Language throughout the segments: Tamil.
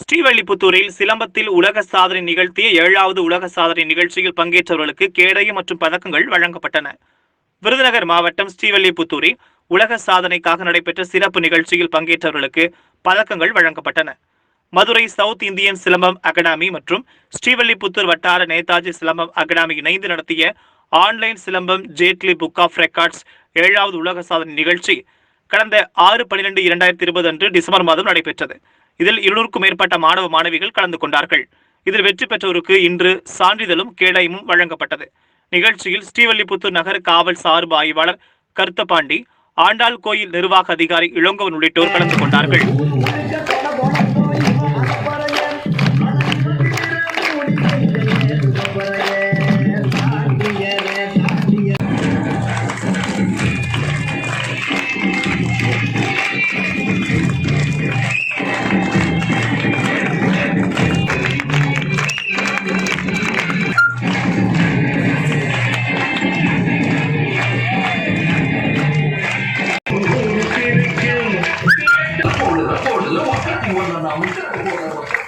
ஸ்ரீவல்லிபுத்தூரில் சிலம்பத்தில் உலக சாதனை நிகழ்த்திய ஏழாவது உலக சாதனை நிகழ்ச்சியில் பங்கேற்றவர்களுக்கு கேடயம் மற்றும் பதக்கங்கள் வழங்கப்பட்டன. விருதுநகர் மாவட்டம் ஸ்ரீவல்லிபுத்தூரில் உலக சாதனைக்காக நடைபெற்ற சிறப்பு நிகழ்ச்சியில் பங்கேற்றவர்களுக்கு பதக்கங்கள் வழங்கப்பட்டன. Madurai South Indian silambam academy மற்றும் ஸ்ரீவல்லிபுத்தூர் வட்டார நேதாஜி சிலம்பம் அகாடமி இணைந்து நடத்திய online silambam Jetli book of records ஏழாவது உலக சாதனை நிகழ்ச்சி கடந்த ஆறு பன்னிரெண்டு இரண்டாயிரத்தி இருபது அன்று டிசம்பர் மாதம் நடைபெற்றது. இதில் இருநூறுக்கும் மேற்பட்ட மாணவ மாணவிகள் கலந்து கொண்டார்கள். இதில் வெற்றி பெற்றோருக்கு இன்று சான்றிதழும் கேடயமும் வழங்கப்பட்டது. நிகழ்ச்சியில் ஸ்ரீவல்லிபுத்தூர் நகர காவல் சார்பு ஆய்வாளர் கருத்தபாண்டி ஆண்டாள் கோயில் நிர்வாக அதிகாரி இளங்கோவன் உள்ளிட்டோர் கலந்து கொண்டார்கள். 我能过来，我真过来，我。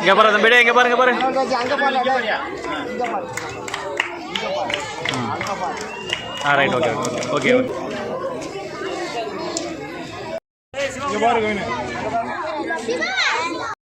இங்க பாரு தம்பி இங்க பாருங்க பாரு. ஆ ரைட் ஓகே ஓகே ஓகே இங்க பாருங்க